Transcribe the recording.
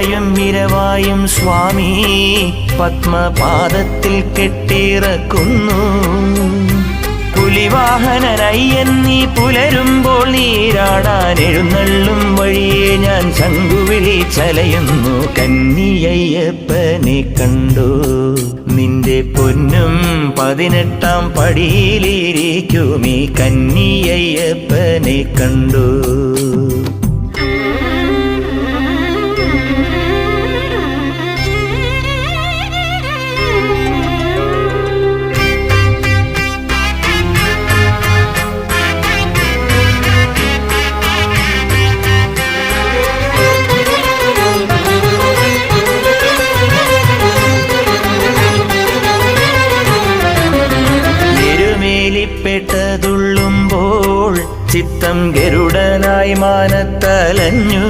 പകലായും ഇരവായും സ്വാമി പത്മപാദത്തിൽ കെട്ടിറക്കുന്നു. പുലിവാഹനനയ്യൻ നീ പുലരുമ്പോൾ നീരാടാൻ എഴുന്നള്ളും വഴിയെ ഞാൻ ശങ്കുവിളി ചലയുന്നു. കന്നിയയ്യപ്പനെ കണ്ടു. നിന്റെ പൊന്നും പതിനെട്ടാം പടിയിലിരിക്കുമീ കന്നിയയ്യപ്പനെ കണ്ടു. എരുമേലിപ്പെട്ടതുള്ളുമ്പോൾ ചിത്തം ഗരുഡനായി മാനത്തലഞ്ഞു.